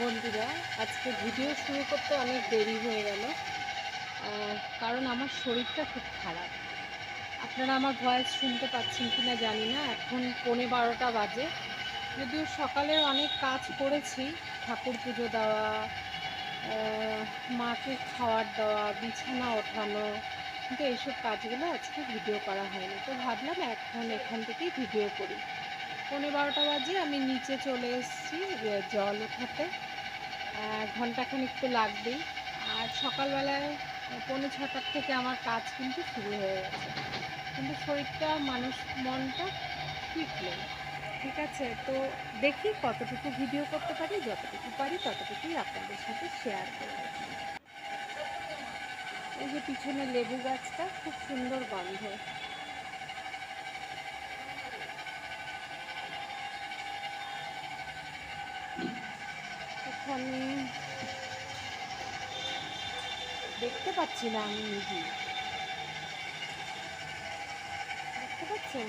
বন্ধুরা, আজকে ভিডিও শুরু করতে অনেক দেরি হয়ে গেল। কারণ আমার শরীরটা খুব খারাপ। আপনারা আমার ভয়েস শুনতে পাচ্ছেন কি না জানি না, এখন পনে বারোটা বাজে। যদিও সকালে অনেক কাজ করেছি, ঠাকুর পুজো দেওয়া মাকে খাওয়ার দেওয়া, বিছানা ওঠানো, কিন্তু এইসব কাজগুলো আজকে ভিডিও করা হয়নি। তো ভাবলাম এখন এখান থেকেই ভিডিও করি। পৌনে বারোটা বাজে, আমি নিচে চলে এসেছি জল ওঠাতে ঘন্টাখানিক তো লাগবেই। আর সকালবেলায় পৌনে ছটার থেকে আমার কাজ কিন্তু শুরু হয়ে গেছে। কিন্তু শরীরটা, মানুষ, মনটা ঠিক নেই। ঠিক আছে? তো দেখি কতটুকু ভিডিও করতে পারি, যতটুকু পারি, ততটুকুই আপনাদের সাথে শেয়ার করব এই যে পিছনে লেবু গাছটা, খুব সুন্দর গন্ধ এখানে দেখতে পাচ্ছি না আমি নিজে দেখতে পাচ্ছেন?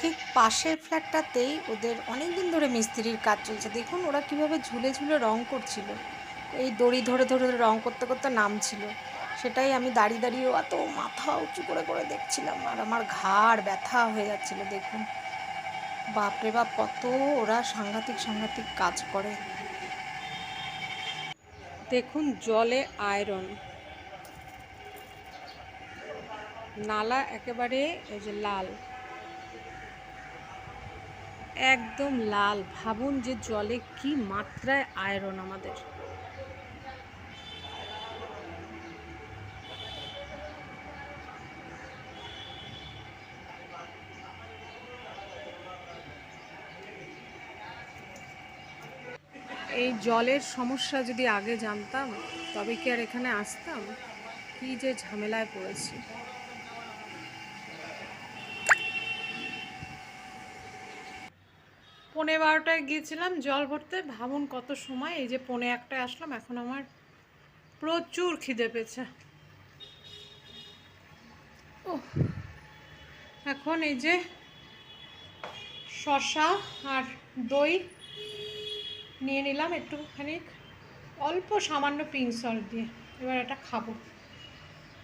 ঠিক পাশের ফ্ল্যাটটাতেই ওদের অনেক দিন ধরে মিস্ত্রির কাজ চলছে। দেখুন ওরা কীভাবে ঝুলে ঝুলে রং করছিল। এই দড়ি ধরে ধরে রং করতে করতে নামছিল। সেটাই আমি দাঁড়িয়ে দাঁড়িয়ে অত মাথা উঁচু করে করে দেখছিলাম। আর আমার ঘাড় ব্যথা হয়ে যাচ্ছিল, দেখুন। বাপরে বাপ, কত ওরা সাংঘাতিক সাংঘাতিক কাজ করে। দেখুন জলে আয়রন। নালা একেবারে এই যে লাল। একদম লাল। ভাবুন যে জলে কি মাত্রায় আয়রন আমাদের। এই জলের সমস্যা যদি আগে জানতাম, তবে কি আর এখানে আসতাম? কি যে ঝামেলায় পড়েছি। পনে বারোটায় গিয়েছিলাম জল ভরতে। ভাবুন কত সময়, এই যে পনে একটায় আসলাম, এখন আমার প্রচুর খিদে পেয়েছে। ও এখন এই যে শসা আর দই নিয়ে নিলাম একটুখানি অল্প সামান্য পিঙ্ক সল্ট দিয়ে। এবার এটা খাব।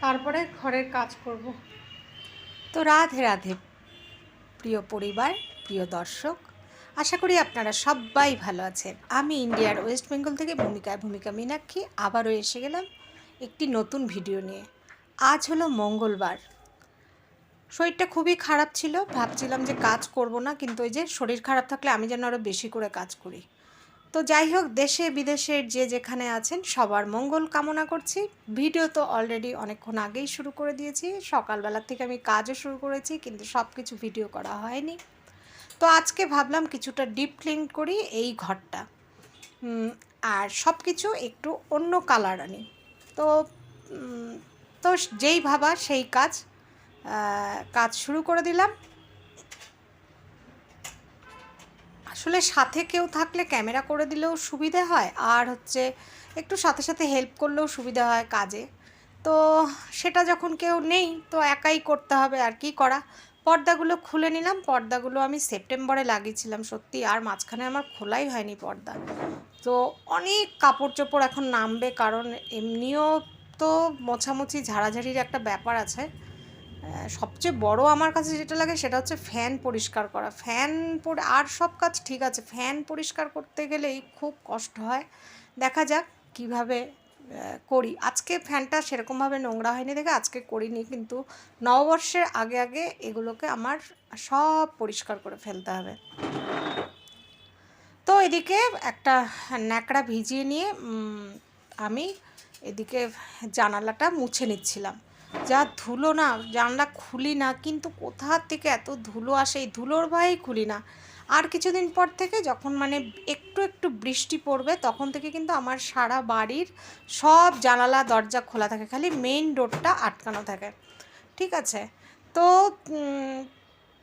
তারপরে ঘরের কাজ করব। তো রাধে রাধে। প্রিয় পরিবার, প্রিয় দর্শক, আশা করি আপনারা সবাই ভালো আছেন। আমি ইন্ডিয়ার ওয়েস্ট বেঙ্গল থেকে ভূমিকায় ভূমিকা মীনাক্ষী। আবারও এসে গেলাম একটি নতুন ভিডিও নিয়ে। আজ হলো মঙ্গলবার। শরীরটা খুবই খারাপ ছিল। ভাবছিলাম যে কাজ করব না, কিন্তু ওই যে শরীর খারাপ থাকলে আমি যেন আরও বেশি করে কাজ করি। তো যাই হোক, দেশে বিদেশের যে যেখানে আছেন, সবার মঙ্গল কামনা করছি। ভিডিও তো অলরেডি অনেকক্ষণ আগেই শুরু করে দিয়েছি। সকালবেলা থেকে আমি কাজও শুরু করেছি, কিন্তু সব কিছু ভিডিও করা হয়নি। তো আজকে ভাবলাম কিছুটা ডিপ ক্লিন করি এই ঘরটা। আর সব কিছু একটু অন্য কালার আনি। তো তো যেই ভাবা সেই কাজ কাজ শুরু করে দিলাম। আসলে সাথে কেউ থাকলে ক্যামেরা করে দিলেও সুবিধে হয়, আর হচ্ছে একটু সাথে সাথে হেল্প করলেও সুবিধা হয় কাজে। তো সেটা যখন কেউ নেই, তো একাই করতে হবে আর কি করা। পর্দাগুলো খুলে নিলাম, পর্দাগুলো আমি সেপ্টেম্বরে লাগিয়েছিলাম সত্যি, আর মাঝখানে আমার খোলাই হয়নি পর্দা। তো অনেক কাপড় চোপড় এখন নামবে, কারণ এমনিও তো মোছামুছি ঝাড়াঝাড়ির একটা ব্যাপার আছে। সবচেয়ে বড় আমার কাছে যেটা লাগে সেটা হচ্ছে ফ্যান পরিষ্কার করা। ফ্যান আর সব কাজ ঠিক আছে ফ্যান পরিষ্কার করতে গেলেই খুব কষ্ট হয়। দেখা যাক কীভাবে করি। আজকে ফ্যানটা সেরকমভাবে নোংরা হয়নি দেখে আজকে করিনি, কিন্তু নববর্ষের আগে আগে এগুলোকে আমার সব পরিষ্কার করে ফেলতে হবে। তো এদিকে একটা ন্যাকড়া ভিজিয়ে নিয়ে আমি এদিকে জানালাটা মুছে নিচ্ছিলাম। যা ধুলো না, জানলা খুলি না, কিন্তু কোথা থেকে এত ধুলো আসে? এই ধুলোর ভয়েই খুলি না। আর কিছুদিন পর থেকে যখন মানে একটু একটু বৃষ্টি পড়বে, তখন থেকে কিন্তু আমার সারা বাড়ির সব জানালা, দরজা খোলা থাকে। খালি মেইন ডোরটা আটকানো থাকে। ঠিক আছে? তো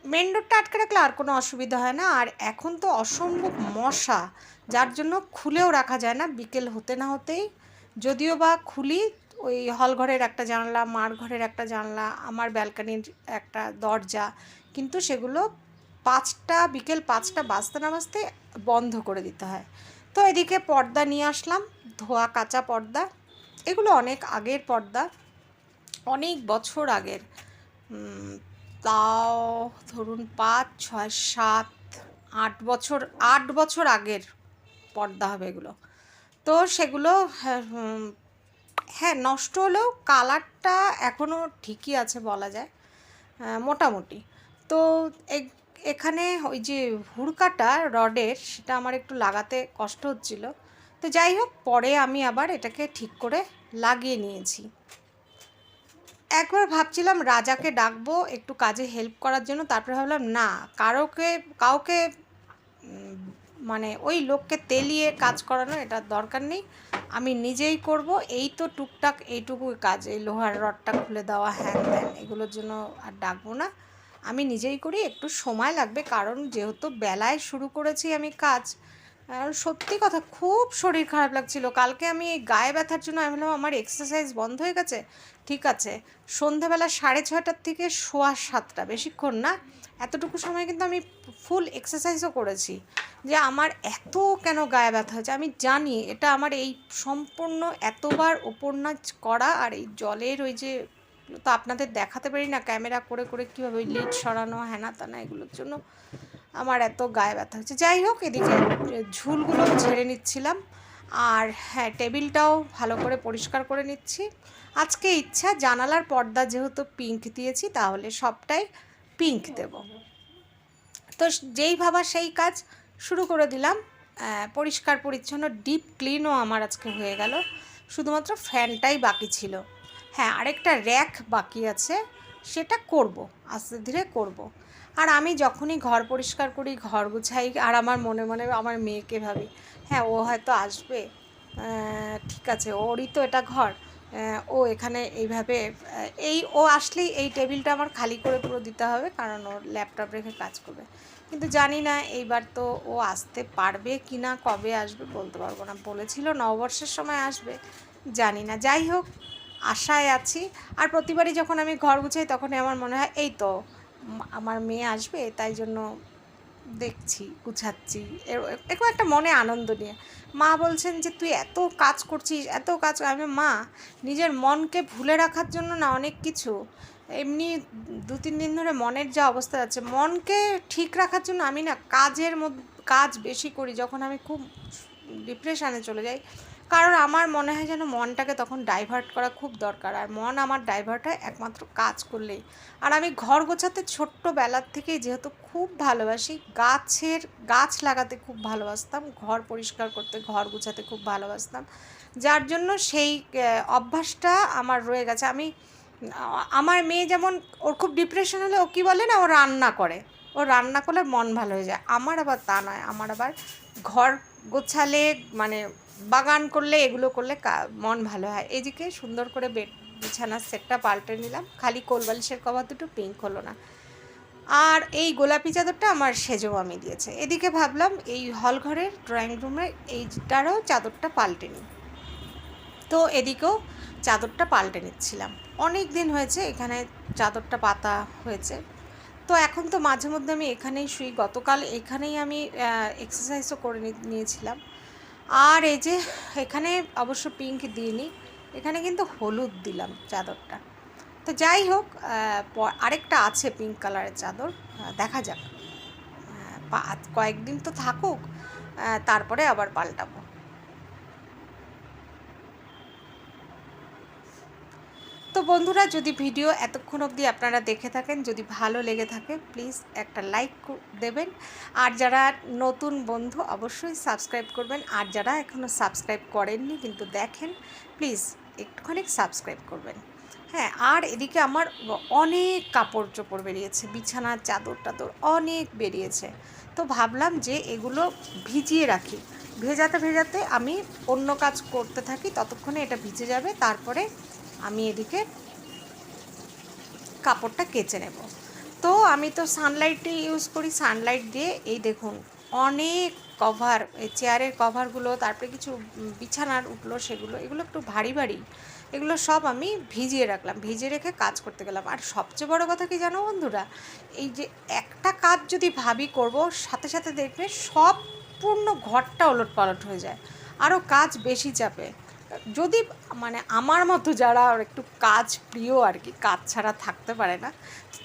মেন ডোরটা আটকে রাখলে আর কোনো অসুবিধা হয় না। আর এখন তো অসম্ভব মশা, যার জন্য খুলেও রাখা যায় না, বিকেল হতে না হতেই। যদিও বা খুলি ওই হল ঘরের একটা জানলা, মার ঘরের একটা জানলা, আমার ব্যালকানির একটা দরজা। কিন্তু সেগুলো পাঁচটা, বিকেল পাঁচটা বাজতে না বাজতে বন্ধ করে দিতে হয়। তো এদিকে পর্দা নিয়ে আসলাম, ধোয়া কাঁচা পর্দা। এগুলো অনেক আগের পর্দা, অনেক বছর আগের। তাও ধরুন পাঁচ, ছয়, সাত, আট বছর আট বছর আগের পর্দা হবে এগুলো। তো সেগুলো হ্যাঁ, নষ্ট হলেও কালারটা এখনও ঠিকই আছে বলা যায় মোটামুটি। তো এখানে ওই যে হুড়কাটা রডের সেটা আমার একটু লাগাতে কষ্ট হচ্ছিল। তো যাই হোক পরে আমি আবার এটাকে ঠিক করে লাগিয়ে নিয়েছি। একবার ভাবছিলাম রাজাকে ডাকবো একটু কাজে হেল্প করার জন্য তারপরে ভাবলাম না কারোকে কাউকে মানে ওই লোককে তেলিয়ে কাজ করানো এটা দরকার নেই। আমি নিজেই করব, এই তো টুকটাক এইটুকুই কাজ, এই লোহার রডটা খুলে দেওয়া, হ্যান ত্যান, এগুলোর জন্য আর ডাকবো না। আমি নিজেই করি, একটু সময় লাগবে, কারণ যেহেতু বেলায় শুরু করেছি আমি কাজ সত্যি কথা খুব শরীর খারাপ লাগছিল। কালকে আমি এই গায়ে ব্যথার জন্য আমি ভাবলাম, আমার এক্সারসাইজ বন্ধ হয়ে গেছে? ঠিক আছে। সন্ধেবেলা সাড়ে ছয়টার থেকে সোয়া সাতটা, বেশিক্ষণ না। এতটুকু সময় কিন্তু আমি ফুল এক্সারসাইজও করেছি। যে আমার এত কেন গায়ে ব্যথা হয়েছে? আমি জানি এটা আমার এই সম্পূর্ণ এতবার উপন্যাস করা আর এই জলের ওই যে, তো আপনাদের দেখাতে পারি না ক্যামেরা করে করে কীভাবে ওই লিড সরানো হ্যানা তানা এগুলোর জন্য আমার এত গায়ে ব্যথা হচ্ছে যাই হোক, এদিকে ঝুলগুলো ঝেড়ে নিচ্ছিলাম আর হ্যাঁ টেবিলটাও ভালো করে পরিষ্কার করে নিচ্ছি। আজকে ইচ্ছা, জানালার পর্দা যেহেতু পিঙ্ক দিয়েছি, তাহলে সবটাই পিঙ্ক দেব। তো যেই ভাবা সেই কাজ শুরু করে দিলাম। পরিষ্কার, পরিচ্ছন্ন ডিপ ক্লিনও আমার আজকে হয়ে গেল। শুধুমাত্র ফ্যানটাই বাকি ছিল। হ্যাঁ আরেকটা র্যাক বাকি আছে। সেটা করব, আস্তে ধীরে করব। আর আমি যখনই ঘর পরিষ্কার করি, ঘর গুছাই, আর আমার মনে মনে আমার মেয়েকে ভাবি হ্যাঁ ও হয়তো আসবে। ঠিক আছে, ওরই তো এটা ঘর। ও এখানে এইভাবে এই, ও আসলেই এই টেবিলটা আমার খালি করে পুরো দিতে হবে, কারণ ওর ল্যাপটপ রেখে কাজ করবে। কিন্তু জানি না, এইবার তো ও আসতে পারবে কি না কবে আসবে বলতে পারব না। বলেছিল নববর্ষের সময় আসবে, জানি না। যাই হোক, আশায় আছি। আর প্রতিবারই যখন আমি ঘর গুছাই, তখনই আমার মনে হয়, এই তো, আমার মেয়ে আসবে, তাই জন্য দেখছি, গুছাচ্ছি। এর- এরকম একটা মনে আনন্দ নিয়ে। মা বলছেন যে, তুই এত কাজ করছিস, এত কাজ আমি মা, নিজের মনকে ভুলে রাখার জন্য না অনেক কিছু। এমনি দু তিন দিন ধরে মনের যা অবস্থা আছে মনকে ঠিক রাখার জন্য আমি না কাজের মধ্যে কাজ বেশি করি যখন আমি খুব ডিপ্রেশনে চলে যাই। কারণ আমার মনে হয় যেন মনটাকে তখন ডাইভার্ট করা খুব দরকার, আর মন আমার ডাইভার্ট হয় একমাত্র কাজ করলেই। আর আমি ঘর গোছাতে ছোট্টবেলার থেকেই যেহেতু খুব ভালোবাসি, গাছের গাছ লাগাতে খুব ভালোবাসতাম, ঘর পরিষ্কার করতে, ঘর গোছাতে খুব ভালোবাসতাম। যার জন্য সেই অভ্যাসটা আমার রয়ে গেছে। আমি আমার মেয়ে যেমন, ওর খুব ডিপ্রেশন হলে ও কী বলে না, ও রান্না করে। ও রান্না করলে মন ভালো হয়ে যায়। আমার আবার তা নয়। আমার আবার ঘর গোছালে মানে বাগান করলে, এগুলো করলে মন ভালো হয়। এদিকে সুন্দর করে বেড, বিছানার সেটটা পাল্টে নিলাম। খালি কোলবালিশের কভার দুটো পিঙ্ক হলো না। আর এই গোলাপি চাদরটা আমার সেজো আমি দিয়েছে। এদিকে ভাবলাম, এই হল ঘরের ড্রয়িং রুমে এইটারও চাদরটা পাল্টে নিই। তো এদিকেও চাদরটা পাল্টে নিচ্ছিলাম। অনেক দিন হয়েছে, এখানে চাদরটা পাতা হয়েছে। তো এখন তো মাঝে মধ্যে আমি এখানেই শুই। গতকাল এখানেই আমি এক্সারসাইজও করে নিয়েছিলাম। আর এই যে এখানে অবশ্য পিঙ্ক দিইনি, এখানে কিন্তু হলুদ দিলাম চাদরটা। তো যাই হোক আরেকটা আছে পিঙ্ক কালারের চাদর দেখা যাক। কয়েকদিন তো থাকুক তারপরে আবার পাল্টাবো। তো বন্ধুরা, যদি ভিডিও এতক্ষণ অবধি আপনারা দেখে থাকেন, যদি ভালো লেগে থাকে প্লিজ একটা লাইক দেবেন। আর যারা নতুন বন্ধু, অবশ্যই সাবস্ক্রাইব করবেন। আর যারা এখনও সাবস্ক্রাইব করেননি, কিন্তু দেখেন প্লিজ একটুখানি সাবস্ক্রাইব করবেন। হ্যাঁ আর এদিকে আমার অনেক কাপড় চোপড় বেরিয়েছে বিছানার চাদর টাদর অনেক বেরিয়েছে। তো ভাবলাম যে এগুলো ভিজিয়ে রাখি। ভেজাতে ভেজাতে আমি অন্য কাজ করতে থাকি, ততক্ষণে এটা ভিজে যাবে, তারপরে আমি এদিকে কাপড়টা কেচে নেব। তো আমি তো সানলাইটই ইউজ করি সানলাইট দিয়ে এই দেখুন, অনেক কভার এই চেয়ারের কভারগুলো তারপরে কিছু বিছানার উঠল সেগুলো, এগুলো একটু ভারী ভারী, এগুলো সব আমি ভিজিয়ে রাখলাম, ভিজিয়ে রেখে কাজ করতে গেলাম। আর সবচেয়ে বড় কথা কি জানো বন্ধুরা, এই যে একটা কাজ যদি ভাবি করব, সাথে সাথে দেখবে সম্পূর্ণ ঘরটা ওলট পালট হয়ে যায় আরও কাজ বেশি চাপে। যদি মানে আমার মতো যারা একটু কাজ প্রিয় আর কি, কাজ ছাড়া থাকতে পারে না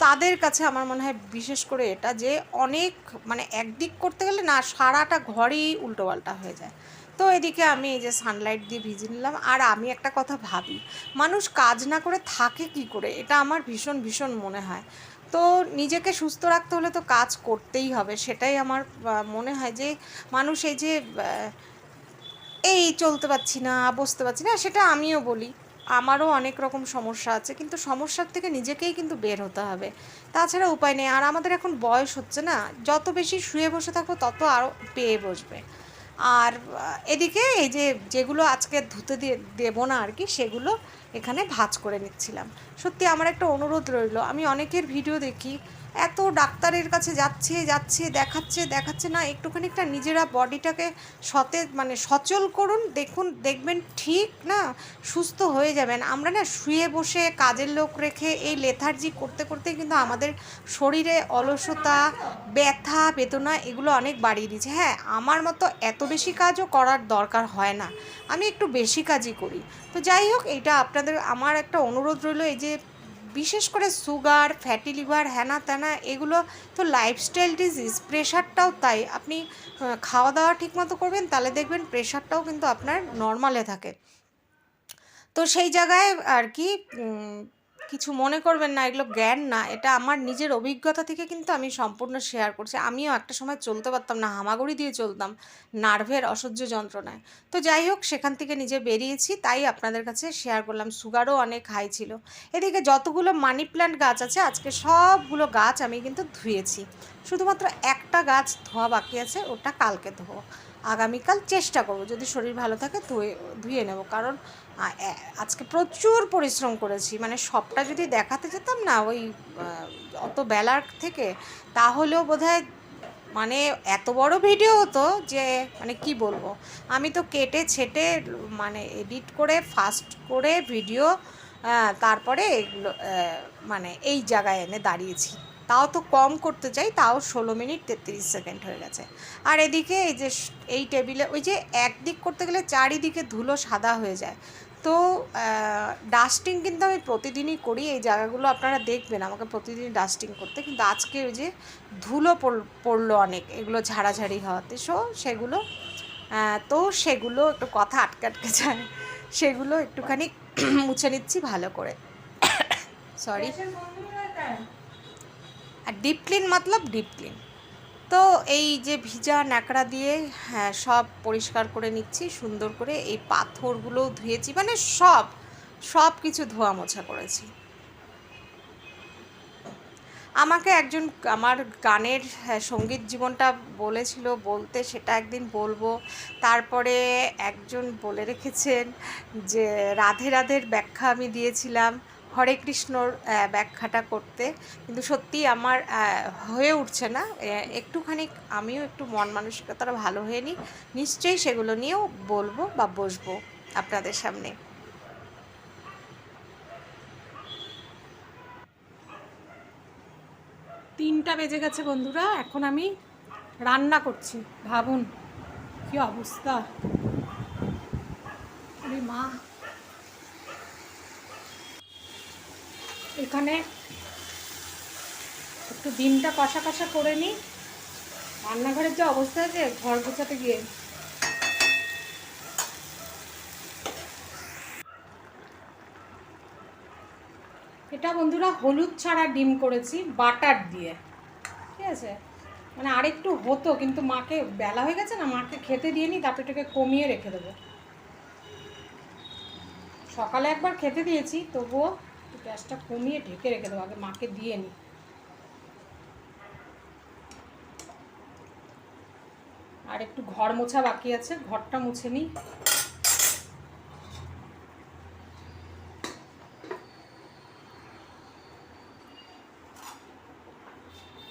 তাদের কাছে আমার মনে হয় বিশেষ করে এটা যে অনেক মানে একদিক করতে গেলে না সারাটা ঘরই উল্টোপাল্টা হয়ে যায়। তো এদিকে আমি এই যে সানলাইট দিয়ে ভিজে নিলাম। আর আমি একটা কথা ভাবি, মানুষ কাজ না করে থাকে কি করে? এটা আমার ভীষণ ভীষণ মনে হয়। তো নিজেকে সুস্থ রাখতে হলে তো কাজ করতেই হবে। সেটাই আমার মনে হয় যে মানুষ এই যে এই চলতে পারছি না, বসতে পারছি না, সেটা আমিও বলি। আমারও অনেক রকম সমস্যা আছে, কিন্তু সমস্যার থেকে নিজেকেই কিন্তু বের হতে হবে। তাছাড়া উপায় নেই, আর আমাদের এখন বয়স হচ্ছে না, যত বেশি শুয়ে বসে থাকব, তত আরও পেয়ে বসবে। আর এদিকে এই যে যেগুলো আজকে ধুতে দিয়ে, দেবো না আর কি, সেগুলো এখানে ভাজ করে নিচ্ছিলাম। সত্যি আমার একটা অনুরোধ রইল, আমি অনেকের ভিডিও দেখি এত ডাক্তারের কাছে যাচ্ছে যাচ্ছে, দেখাচ্ছে দেখাচ্ছে না একটুখানি একটা নিজেরা বডিটাকে সতেজ মানে সচল করুন, দেখুন, দেখবেন ঠিক না, সুস্থ হয়ে যাবেন। আমরা না শুয়ে বসে কাজের লোক রেখে এই লেথার্জি করতে করতে কিন্তু আমাদের শরীরে অলসতা, ব্যথা, বেদনা এগুলো অনেক বাড়িয়ে দিচ্ছে হ্যাঁ আমার মতো এত বেশি কাজও করার দরকার হয় না। আমি একটু বেশি কাজই করি। তো যাই হোক, এটা আপনাদের, আমার একটা অনুরোধ রইল, এই যে বিশেষ করে সুগার, ফ্যাটি লিভার হ্যানা ত্যানা এগুলো তো লাইফস্টাইল ডিজিজ প্রেশারটাও তাই। আপনি খাওয়া দাওয়া ঠিকমতো করবেন, তাহলে দেখবেন প্রেশারটাও কিন্তু আপনার নর্মালে থাকে। তো সেই জায়গায় আর কি কিছু মনে করবেন না, এগুলো জ্ঞান না, এটা আমার নিজের অভিজ্ঞতা থেকে কিন্তু আমি সম্পূর্ণ শেয়ার করছি। আমিও একটা সময় চলতে পারতাম না, হামাগুড়ি দিয়ে চলতাম নার্ভের অসহ্য যন্ত্রণায়। তো যাই হোক, সেখান থেকে নিজে বেরিয়েছি, তাই আপনাদের কাছে শেয়ার করলাম সুগারও অনেক হাই ছিল। এদিকে যতগুলো মানি প্ল্যান্ট গাছ আছে, আজকে সবগুলো গাছ আমি কিন্তু ধুয়েছি। শুধুমাত্র একটা গাছ ধোয়া বাকি আছে, ওটা কালকে ধোবো। আগামীকাল চেষ্টা করব, যদি শরীর ভালো থাকে ধুয়ে ধুয়ে নেব। কারণ আজকে প্রচুর পরিশ্রম করেছি। মানে সবটা যদি দেখাতে যেতাম না, ওই অত বেলার থেকে, তাহলেও বোধহয় মানে এত বড় ভিডিও হতো যে মানে কি বলব? আমি তো কেটে ছেটে মানে এডিট করে, ফাস্ট করে ভিডিও তারপরে এগুলো মানে এই জায়গায় এনে দাঁড়িয়েছি। তাও তো কম করতে চাই, তাও ষোলো মিনিট তেত্রিশ সেকেন্ড হয়ে গেছে। আর এদিকে এই যে, এই টেবিলে, ওই যে একদিক করতে গেলে চারিদিকে ধুলো সাদা হয়ে যায়। তো ডাস্টিং কিন্তু আমি প্রতিদিনই করি। এই জায়গাগুলো আপনারা দেখবেন আমাকে প্রতিদিন ডাস্টিং করতে। কিন্তু আজকে ওই যে ধুলো পড়- পড়ল অনেক এগুলো ঝাড়াঝাড়ি হওয়াতে। সো সেগুলো তো সেগুলো একটু কথা আটকে আটকে যায়। সেগুলো একটুখানি মুছে নিচ্ছি ভালো করে। সরি আর ডিপ ক্লিন মতলব ডিপ ক্লিন তো এই যে ভিজা ন্যাকড়া দিয়ে হ্যাঁ সব পরিষ্কার করে নিচ্ছি সুন্দর করে এই পাথরগুলোও ধুয়েছি মানে সব সব কিছু ধোয়া মোছা করেছি। আমাকে একজন আমার গানের হ্যাঁ, সংগীত জীবনটা বলেছিল বলতে সেটা একদিন বলব। তারপরে একজন বলে রেখেছেন যে রাধে রাধের ব্যাখ্যা আমি দিয়েছিলাম। হরে কৃষ্ণর ব্যাখ্যাটা করতে। কিন্তু সত্যি আমার হয়ে উঠছে না। একটুখানি আমিও একটু মন মানসিকতাটা ভালো হয়ে নিই। নিশ্চয়ই সেগুলো নিয়েও বলব বা বসবো আপনাদের সামনে। তিনটা বেজে গেছে বন্ধুরা, এখন আমি রান্না করছি। ভাবুন কি অবস্থা? মা এখানে একটু ডিমটা কষা কষা করে নিই রান্নাঘরের যে অবস্থা আছে ঘর গোছাতে গিয়ে। এটা বন্ধুরা হলুদ ছাড়া ডিম করেছি, বাটার দিয়ে। ঠিক আছে? মানে আরেকটু হতো, কিন্তু মাকে বেলা হয়ে গেছে না, মাকে খেতে দিয়ে নি তারপরে এটাকে কমিয়ে রেখে দেবো। সকালে একবার খেতে দিয়েছি, তবুও একটু গ্যাসটা কমিয়ে ঢেকে রেখে দেবো, আগে মাকে দিয়ে নি। আর একটু ঘর মোছা বাকি আছে, ঘরটা মুছে নিই।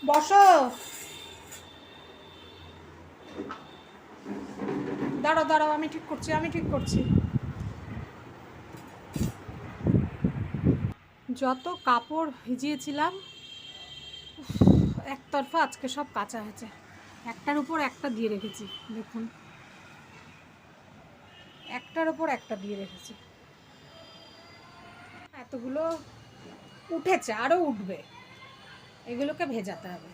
বসো। দাঁড়াও দাঁড়াও, আমি ঠিক করছি, আমি ঠিক করছি। যত কাপড় ভিজিয়েছিলাম একতরফা আজকে সব কাঁচা হয়েছে। একটার উপর একটা দিয়ে রেখেছি, দেখুন। একটার উপর একটা দিয়ে রেখেছি। এতগুলো উঠেছে আরও উঠবে। এগুলোকে ভেজাতে হবে।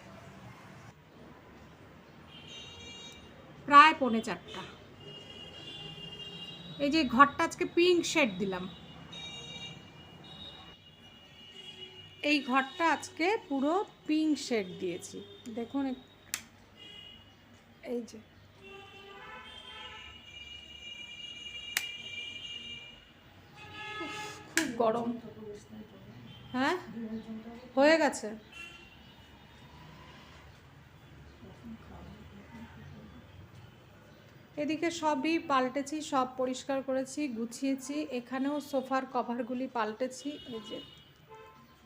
প্রায় পৌনে চারটা। এই যে ঘরটা আজকে পিঙ্ক শেড দিলাম। এই ঘরটা আজকে পুরো পিঙ্ক শেড দিয়েছি। দেখুন এই যে। খুব গরম। হ্যাঁ? হয়ে গেছে। এদিকে সবই পাল্টেছি, সব পরিষ্কার করেছি, গুছিয়েছি। এখানেও সোফার কভারগুলি পাল্টেছি। এই যে।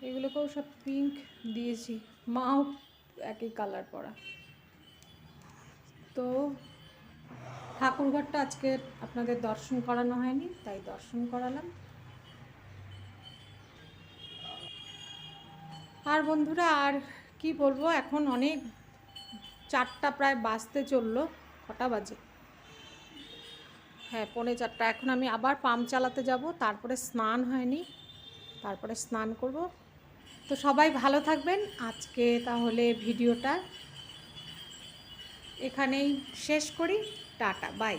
এগুলোকেও সব পিঙ্ক দিয়েছি। মাও একই কালার পরা। তো ঠাকুরঘরটা আজকে আপনাদের দর্শন করানো হয়নি, তাই দর্শন করালাম। আর বন্ধুরা, আর কি বলব, এখন অনেক চারটা প্রায় বাজতে চলল, কটা বাজে? হ্যাঁ পৌনে চারটা। এখন আমি আবার পাম্প চালাতে যাব, তারপরে স্নান হয়নি, তারপরে স্নান করব। তো সবাই ভালো থাকবেন। আজকে তাহলে ভিডিওটা এখানেই শেষ করি। Tata bye.